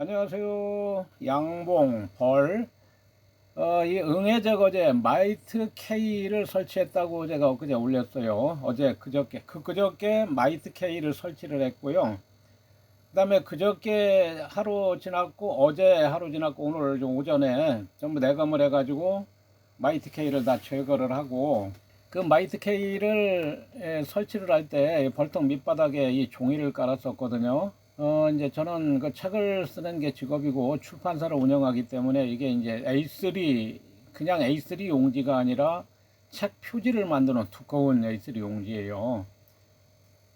안녕하세요. 양봉 벌. 어, 이 응애 제거제 마이트 K를 설치했다고 제가 엊그제 올렸어요. 어제 그저께 그 그저께 마이트 K를 설치를 했고요. 그 다음에 그저께 하루 지났고 어제 하루 지났고 오늘 좀 오전에 전부 내감을 해가지고 마이트 K를 다 제거를 하고 그 마이트 K를 에, 설치를 할 때 벌통 밑바닥에 이 종이를 깔았었거든요. 어, 이제 저는 그 책을 쓰는 게 직업이고 출판사를 운영하기 때문에 이게 이제 A3, 그냥 A3 용지가 아니라 책 표지를 만드는 두꺼운 A3 용지예요.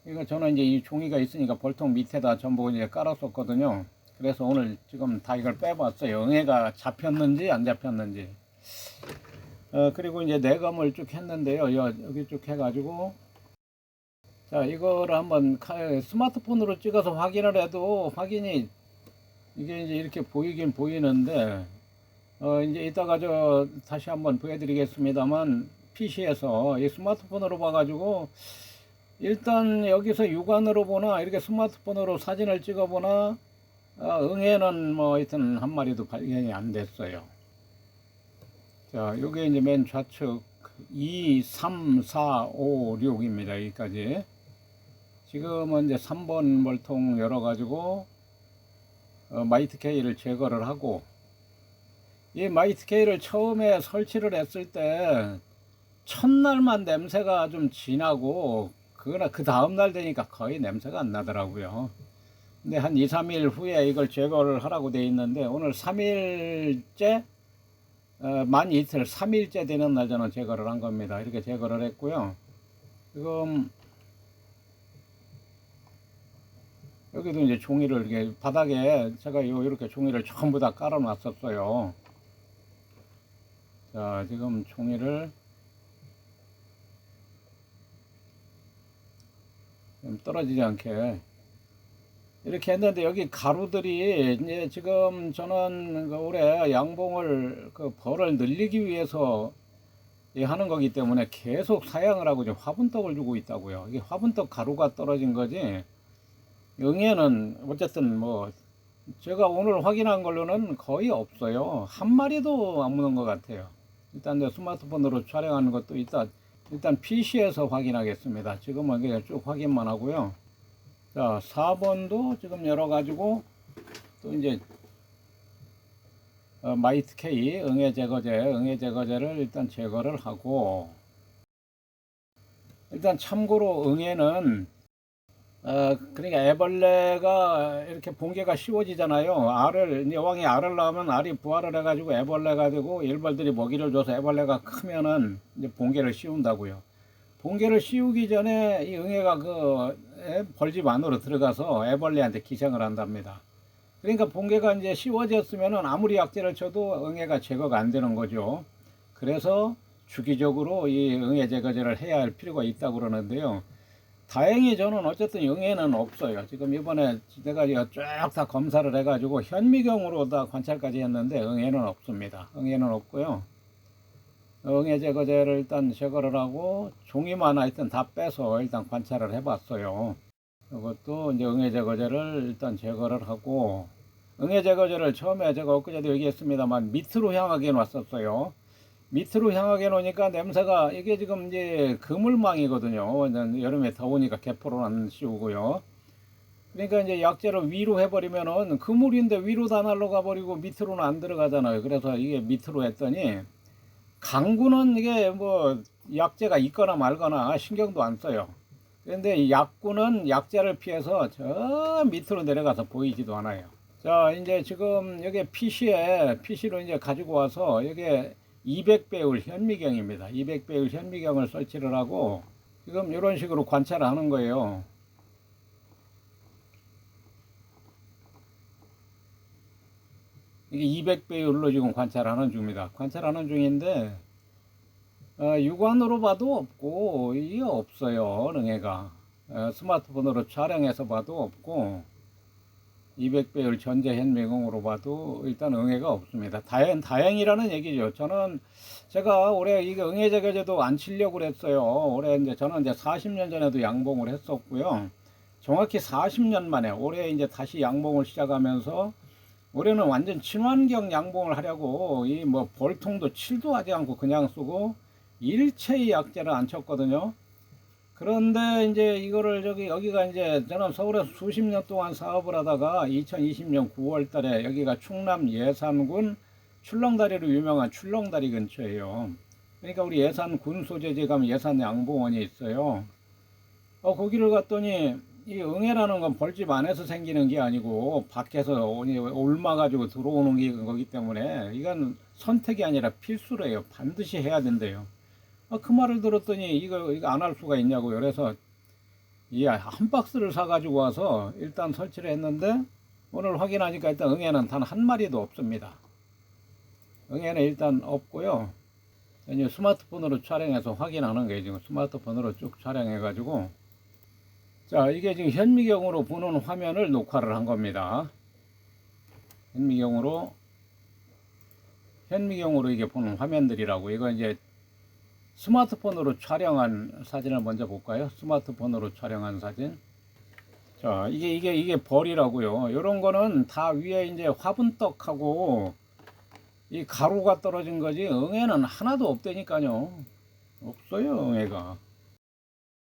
이거 저는 이제 이 종이가 있으니까 벌통 밑에다 전부 이제 깔았었거든요. 그래서 오늘 지금 다 이걸 빼봤어요. 응애가 잡혔는지 안 잡혔는지. 어, 그리고 이제 내감을 쭉 했는데요. 여- 여기 쭉 해가지고 자, 이거를 한번 카- 스마트폰으로 찍어서 확인을 해도 확인이 이게 이제 이렇게 보이긴 보이는데 어 이제 이따가 저 다시 한번 보여드리겠습니다만 PC에서 이 스마트폰으로 봐가지고 일단 여기서 육안으로 보나 이렇게 스마트폰으로 사진을 찍어 보나 아, 응애는 뭐 하여튼 한 마리도 발견이 안 됐어요. 자, 요게 이제 맨 좌측 2, 3, 4, 5, 6입니다. 여기까지. 지금은 이제 3번 벌통 열어가지고 어, 마이트 K를 제거를 하고 이 마이트 K를 처음에 설치를 했을 때 첫날만 냄새가 좀 진하고 그거나 그 다음날 되니까 거의 냄새가 안 나더라고요. 근데 한 2, 3일 후에 이걸 제거를 하라고 돼 있는데 오늘 3일째 어, 만 이틀 3일째 되는 날 저는 제거를 한 겁니다. 이렇게 제거를 했고요. 지금 여기도 이제 종이를 이렇게 바닥에 제가 요 이렇게 종이를 전부 다 깔아 놨었어요. 자, 지금 종이를 좀 떨어지지 않게 이렇게 했는데 여기 가루들이 이제 지금 저는 그 올해 양봉을 그 벌을 늘리기 위해서 이 하는 거기 때문에 계속 사양을 하고 지금 화분떡을 주고 있다고요. 이게 화분떡 가루가 떨어진 거지. 응애는 어쨌든 뭐 제가 오늘 확인한 걸로는 거의 없어요. 한 마리도 안 무는 것 같아요. 일단 내 스마트폰으로 촬영하는 것도 이따 일단 PC에서 확인하겠습니다. 지금은 그냥 쭉 확인만 하고요. 자, 4번도 지금 열어가지고 또 이제 어, 마이트 K 응애 제거제, 응애 제거제를 일단 제거를 하고 일단 참고로 응애는 어, 그러니까 애벌레가 이렇게 봉개가 씌워지잖아요. 알을, 여왕이 알을 낳으면 알이 부화를 해가지고 애벌레가 되고 일벌들이 먹이를 줘서 애벌레가 크면은 이제 봉개를 씌운다고요. 봉개를 씌우기 전에 이 응애가 그 애- 벌집 안으로 들어가서 애벌레한테 기생을 한답니다. 그러니까 봉개가 이제 씌워졌으면은 아무리 약제를 쳐도 응애가 제거가 안 되는 거죠. 그래서 주기적으로 이 응애 제거제를 해야 할 필요가 있다고 그러는데요. 다행히 저는 어쨌든 영해는 없어요. 지금 이번에 내가 쫙 다 검사를 해가지고 현미경으로 다 관찰까지 했는데 응애는 없습니다. 응애는 없고요. 응애 제거제를 일단 제거를 하고 종이만 하여튼 다 빼서 일단 관찰을 해봤어요. 이것도 이제 응애 제거제를 일단 제거를 하고 응애 제거제를 처음에 제가 엊그제도 얘기했습니다만 밑으로 향하게 놨었어요. 밑으로 향하게 놓으니까 냄새가 이게 지금 이제 그물망이거든요. 여름에 더우니까 개포로 안 씌우고요. 그러니까 이제 약재를 위로 해버리면은 그물인데 위로 다 날라가 버리고 밑으로는 안 들어가잖아요. 그래서 이게 밑으로 했더니 강구는 이게 뭐 약재가 있거나 말거나 신경도 안 써요. 그런데 약구는 약재를 피해서 저 밑으로 내려가서 보이지도 않아요. 자, 이제 지금 여기 PC에 PC로 이제 가지고 와서 여기에 200배율 현미경입니다. 200배율 현미경을 설치를 하고 지금 이런 식으로 관찰을 하는 거예요. 이게 200배율로 지금 관찰하는 중입니다. 관찰하는 중인데 어, 육안으로 봐도 없고 이게 없어요. 능해가 어, 스마트폰으로 촬영해서 봐도 없고 200배율 전제 현미경으로 봐도 일단 응애가 없습니다. 다행, 다행이라는 얘기죠. 저는 제가 올해 이게 응애 제거제도 안 치려고 그랬어요. 올해 이제 저는 이제 40년 전에도 양봉을 했었고요. 정확히 40년 만에 올해 이제 다시 양봉을 시작하면서 올해는 완전 친환경 양봉을 하려고 이 뭐 벌통도 7도 하지 않고 그냥 쓰고 일체의 약재를 안 쳤거든요. 그런데 이제 이거를 저기 여기가 이제 저는 서울에서 수십 년 동안 사업을 하다가 2020년 9월 달에 여기가 충남 예산군 출렁다리로 유명한 출렁다리 근처예요. 그러니까 우리 예산 군 소재지 가면 예산 양봉원이 있어요. 어, 거기를 갔더니 이 응애라는 건 벌집 안에서 생기는 게 아니고 밖에서 올마 가지고 들어오는 게 거기 때문에 이건 선택이 아니라 필수래요. 반드시 해야 된대요. 아, 그 말을 들었더니 이거 이거 안 할 수가 있냐고요. 그래서 이 한 박스를 사 가지고 와서 일단 설치를 했는데 오늘 확인하니까 일단 응애는 단 한 마리도 없습니다. 응애는 일단 없고요. 이제 스마트폰으로 촬영해서 확인하는 거예요. 지금 스마트폰으로 쭉 촬영해 가지고 자, 이게 지금 현미경으로 보는 화면을 녹화를 한 겁니다. 현미경으로 현미경으로 이게 보는 화면들이라고 이거 이제 스마트폰으로 촬영한 사진을 먼저 볼까요? 스마트폰으로 촬영한 사진. 자, 이게 이게 이게 벌이라고요. 이런 거는 다 위에 이제 화분떡하고 이 가루가 떨어진 거지 응애는 하나도 없다니까요. 없어요, 응애가.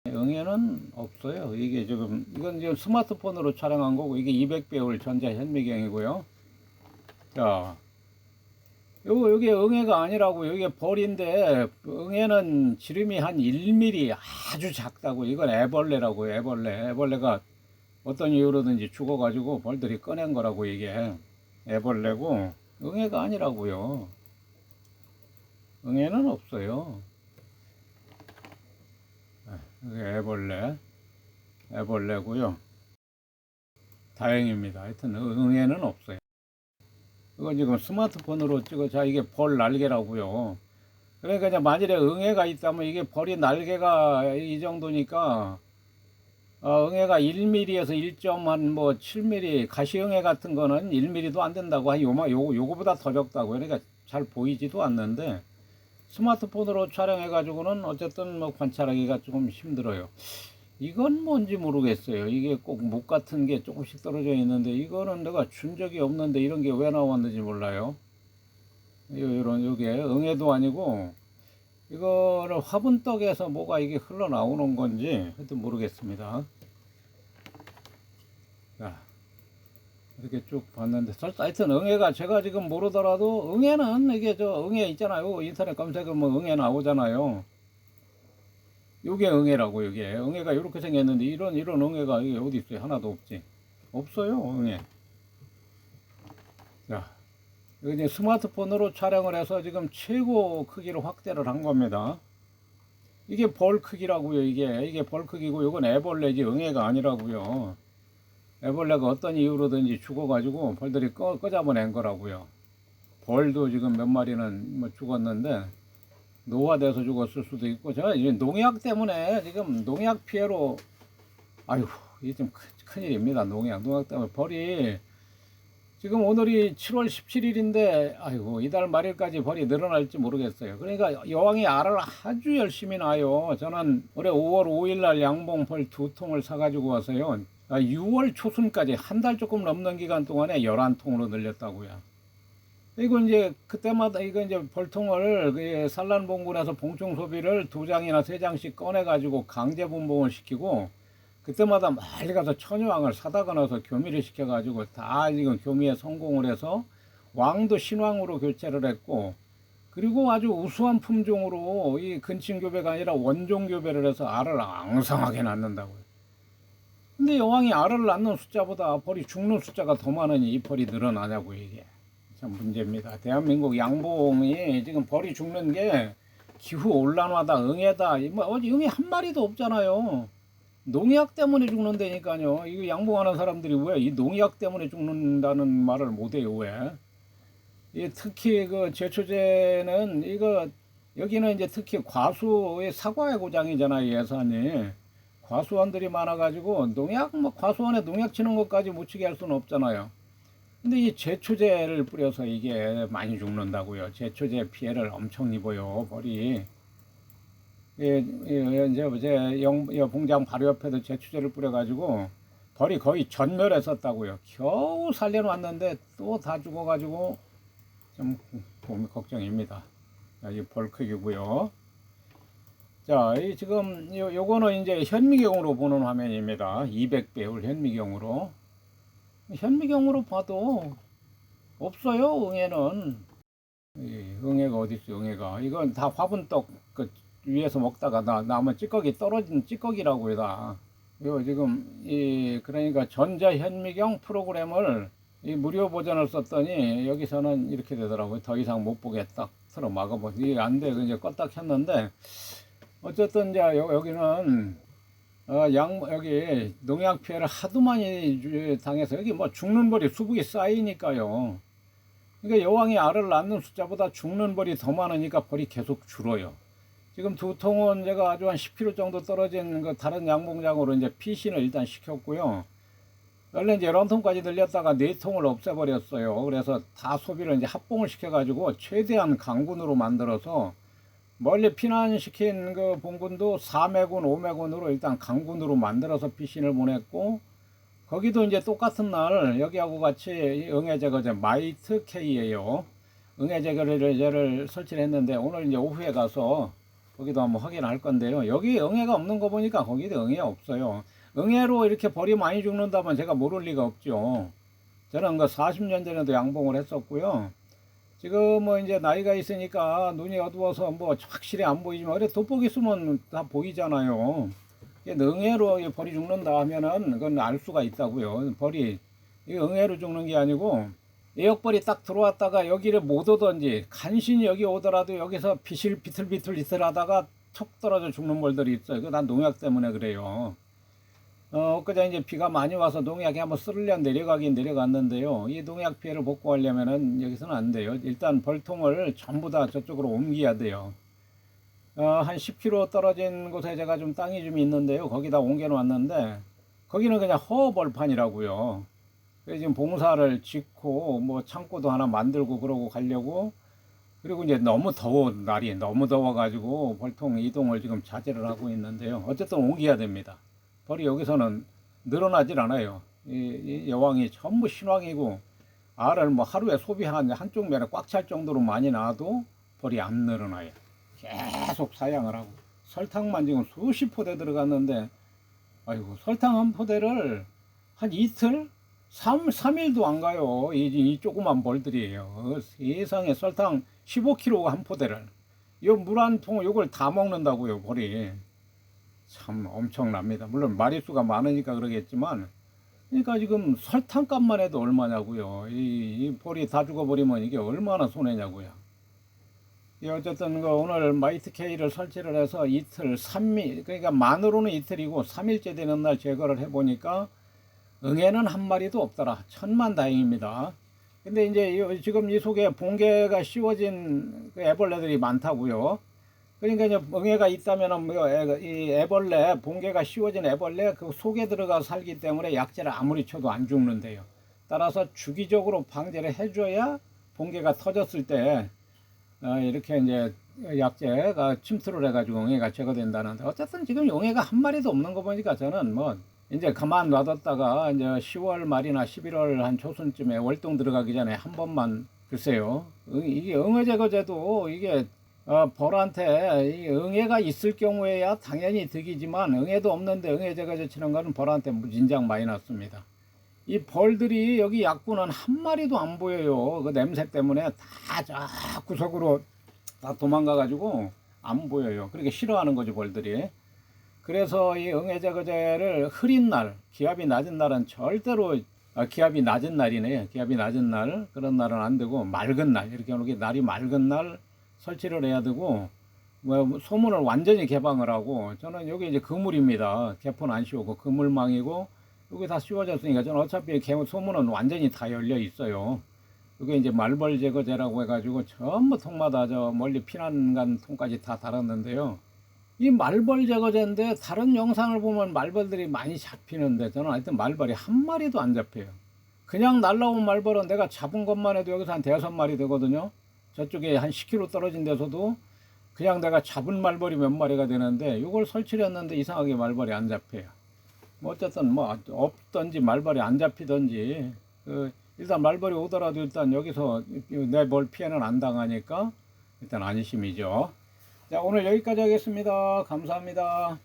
응애는 없어요. 이게 지금 이건 지금 스마트폰으로 촬영한 거고 이게 200배율 전자 현미경이고요. 자, 요거 여기 응애가 아니라고 여기 벌인데 응애는 지름이 한 1mm 아주 작다고 이건 애벌레라고 애벌레 애벌레가 어떤 이유로든지 죽어가지고 벌들이 꺼낸 거라고 이게 애벌레고 응애가 아니라고요. 응애는 없어요. 이게 애벌레, 애벌레고요. 다행입니다. 하여튼 응애는 없어요. 이거 지금 스마트폰으로 찍어 자 이게 벌 날개라고요. 그러니까 이제 만일에 응애가 있다면 이게 벌이 날개가 이 정도니까 어, 응애가 1mm에서 1.한 뭐 7mm 가시응애 같은 거는 1mm도 안 된다고 한 요마 요 요거보다 더 적다고 그러니까 잘 보이지도 않는데 스마트폰으로 촬영해 가지고는 어쨌든 뭐 관찰하기가 조금 힘들어요. 이건 뭔지 모르겠어요. 이게 꼭 목 같은 게 조금씩 떨어져 있는데 이거는 내가 준 적이 없는데 이런 게 왜 나왔는지 몰라요. 이런 요게 응애도 아니고 이거를 화분떡에서 뭐가 이게 흘러나오는 건지 하여튼 모르겠습니다. 자, 이렇게 쭉 봤는데 하여튼 응애가 제가 지금 모르더라도 응애는 이게 저 응애 있잖아요. 인터넷 검색하면 응애 나오잖아요. 요게 응애라고 요게 응애가 이렇게 생겼는데 이런 이런 응애가 이게 어디 있어요? 하나도 없지. 없어요 응애. 자, 이제 스마트폰으로 촬영을 해서 지금 최고 크기로 확대를 한 겁니다. 이게 벌 크기라고요. 이게 이게 벌 크기고 이건 애벌레지 응애가 아니라고요. 애벌레가 어떤 이유로든지 죽어가지고 벌들이 꺼, 꺼잡아낸 거라고요. 벌도 지금 몇 마리는 뭐 죽었는데 노화돼서 죽었을 수도 있고 제가 이제 농약 때문에 지금 농약 피해로 아유 이게 좀 큰, 큰일입니다. 농약 농약 때문에 벌이 지금 오늘이 7월 17일인데 아이고 이달 말일까지 벌이 늘어날지 모르겠어요. 그러니까 여왕이 알을 아주 열심히 놔요. 저는 올해 5월 5일 날 양봉 벌 두 통을 사가지고 와서요. 6월 초순까지 한 달 조금 넘는 기간 동안에 11통으로 늘렸다고요. 이거 이제 그때마다 이거 이제 벌통을 그 산란봉군에서 봉충 소비를 두 장이나 세 장씩 꺼내 가지고 강제 분봉을 시키고 그때마다 멀리 가서 천여왕을 사다 가 나서 교미를 시켜 가지고 다 지금 교미에 성공을 해서 왕도 신왕으로 교체를 했고 그리고 아주 우수한 품종으로 이 근친교배가 아니라 원종교배를 해서 알을 앙상하게 낳는다고요. 근데 여왕이 알을 낳는 숫자보다 벌이 죽는 숫자가 더 많으니 이 벌이 늘어나냐고 이게. 참 문제입니다. 대한민국 양봉이 지금 벌이 죽는 게 기후 온난화다, 응애다, 뭐 어디 응애 한 마리도 없잖아요. 농약 때문에 죽는다니까요. 이거 양봉하는 사람들이 왜 이 농약 때문에 죽는다는 말을 못해요 왜? 이 특히 그 제초제는 이거 여기는 이제 특히 과수의 사과의 고장이잖아요 예산이. 과수원들이 많아가지고 농약 뭐 과수원에 농약 치는 것까지 못 치게 할 수는 없잖아요. 근데 이 제초제를 뿌려서 이게 많이 죽는다고요. 제초제 피해를 엄청 입어요, 벌이. 예, 예, 이제 제 영, 예, 봉장 바로 옆에도 제초제를 뿌려가지고 벌이 거의 전멸했었다고요. 겨우 살려놨는데 또 다 죽어가지고 좀 몸이 걱정입니다. 자, 이벌 크기고요. 자, 이 지금 요, 요거는 이제 현미경으로 보는 화면입니다. 200배율 현미경으로. 현미경으로 봐도 없어요, 응애는. 이 응애가 어디 있어, 응애가. 이건 다 화분떡 그 위에서 먹다가 나 남은 찌꺼기 떨어진 찌꺼기라고요, 다. 요 지금 이 그러니까 전자 현미경 프로그램을 이 무료 버전을 썼더니 여기서는 이렇게 되더라고요. 더 이상 못 보겠다. 틀어 막아보. 이게 안 돼. 이제 껐다 켰는데 어쨌든 이제 여- 여기는 어, 양 여기 농약 피해를 하도 많이 주- 당해서 여기 뭐 죽는 벌이 수북이 쌓이니까요. 그러니까 여왕이 알을 낳는 숫자보다 죽는 벌이 더 많으니까 벌이 계속 줄어요. 지금 두 통은 제가 아주 한 10km 정도 떨어진 그 다른 양봉장으로 이제 피신을 일단 시켰고요. 원래 이제 11통까지 늘렸다가 4통을 없애버렸어요. 그래서 다 소비를 이제 합봉을 시켜가지고 최대한 강군으로 만들어서 멀리 피난시킨 그 봉군도 4매군, 5매군으로 일단 강군으로 만들어서 피신을 보냈고 거기도 이제 똑같은 날 여기하고 같이 이 응애제거제 마이트 K예요. 응애제거제를 설치를 했는데 오늘 이제 오후에 가서 거기도 한번 확인할 건데요. 여기 응애가 없는 거 보니까 거기도 응애 없어요. 응애로 이렇게 벌이 많이 죽는다면 제가 모를 리가 없죠. 저는 그 40년 전에도 양봉을 했었고요. 지금 뭐 이제 나이가 있으니까 눈이 어두워서 뭐 확실히 안 보이지만 그래 돋보기 쓰면 다 보이잖아요. 이 벌이 죽는다 하면은 그건 알 수가 있다고요. 벌이 이 응애로 죽는 게 아니고 에역벌이 딱 들어왔다가 여기를 못 오던지 간신히 여기 오더라도 여기서 비실 비틀비틀 비틀 하다가 척 떨어져 죽는 벌들이 있어요. 그 난 농약 때문에 그래요. 어, 엊그제 이제 비가 많이 와서 농약이 한번 쓰러려 내려가긴 내려갔는데요. 이 농약 피해를 복구하려면은 여기서는 안 돼요. 일단 벌통을 전부 다 저쪽으로 옮겨야 돼요. 어, 한 10km 떨어진 곳에 제가 좀 땅이 좀 있는데요. 거기다 옮겨 놨는데, 거기는 그냥 허벌판이라고요. 그래서 지금 봉사를 짓고, 뭐 창고도 하나 만들고 그러고 가려고, 그리고 이제 너무 더워, 날이 너무 더워가지고 벌통 이동을 지금 자제를 하고 있는데요. 어쨌든 옮겨야 됩니다. 벌이 여기서는 늘어나질 않아요. 이, 이 여왕이 전부 신왕이고 알을 뭐 하루에 소비한 한쪽 면에 꽉 찰 정도로 많이 낳아도 벌이 안 늘어나요. 계속 사양을 하고 설탕만 지금 수십 포대 들어갔는데 아이고 설탕 한 포대를 한 이틀? 3, 삼일도 안 가요. 이, 이 조그만 벌들이에요. 세상에 설탕 15kg 한 포대를. 이 물 한 통, 요걸 다 먹는다고요, 벌이. 참 엄청납니다. 물론 마리수가 많으니까 그러겠지만, 그러니까 지금 설탕값만 해도 얼마냐고요. 이, 이 볼이 다 죽어버리면 이게 얼마나 손해냐고요. 예, 어쨌든 그 오늘 마이트 K를 설치를 해서 이틀, 3일, 그러니까 만으로는 이틀이고 3일째 되는 날 제거를 해보니까 응애는 한 마리도 없더라. 천만 다행입니다. 근데 이제 이- 지금 이 속에 봉개가 씌워진 그 애벌레들이 많다고요. 그러니까 이제 응애가 있다면은 뭐 애- 이 애벌레 봉개가 씌워진 애벌레 그 속에 들어가 살기 때문에 약제를 아무리 쳐도 안 죽는데요. 따라서 주기적으로 방제를 해줘야 봉개가 터졌을 때 어, 이렇게 이제 약제가 침투를 해가지고 응애가 제거된다는데 어쨌든 지금 응애가 한 마리도 없는 거 보니까 저는 뭐 이제 가만 놔뒀다가 이제 10월 말이나 11월 한 초순쯤에 월동 들어가기 전에 한 번만 글쎄요 응- 이게 응애 제거제도 이게 어, 벌한테 이 응애가 있을 경우에야 당연히 득이지만 응애도 없는데 응애 제거제 치는 거는 벌한테 많이 났습니다. 이 벌들이 여기 약구는 한 마리도 안 보여요. 그 냄새 때문에 다저 구석으로 다 도망가 가지고 안 보여요. 그렇게 싫어하는 거죠, 벌들이. 그래서 이 응애제거제를 흐린 날, 기압이 낮은 날은 절대로 아, 기압이 낮은 날이네. 기압이 낮은 날 그런 날은 안 되고 맑은 날 이렇게 이렇게 날이 맑은 날 설치를 해야 되고 뭐 소문을 완전히 개방을 하고 저는 여기 이제 그물입니다. 개포는 안 씌우고 그물망이고 여기 다 씌워졌으니까 저는 어차피 개 소문은 완전히 다 열려 있어요. 이게 이제 말벌 제거제라고 해가지고 전부 통마다 저 멀리 피난간 통까지 다 달았는데요. 이 말벌 제거제인데 다른 영상을 보면 말벌들이 많이 잡히는데 저는 하여튼 말벌이 한 마리도 안 잡혀요. 그냥 날라온 말벌은 내가 잡은 것만 해도 여기서 한 대여섯 마리 되거든요. 저쪽에 한 10km 떨어진 데서도 그냥 내가 잡은 말벌이 몇 마리가 되는데 이걸 설치를 했는데 이상하게 말벌이 안 잡혀요. 뭐 어쨌든 뭐 없던지 말벌이 안 잡히던지 그 일단 말벌이 오더라도 일단 여기서 내뭘 피해는 안 당하니까 일단 안심이죠. 자 오늘 여기까지 하겠습니다. 감사합니다.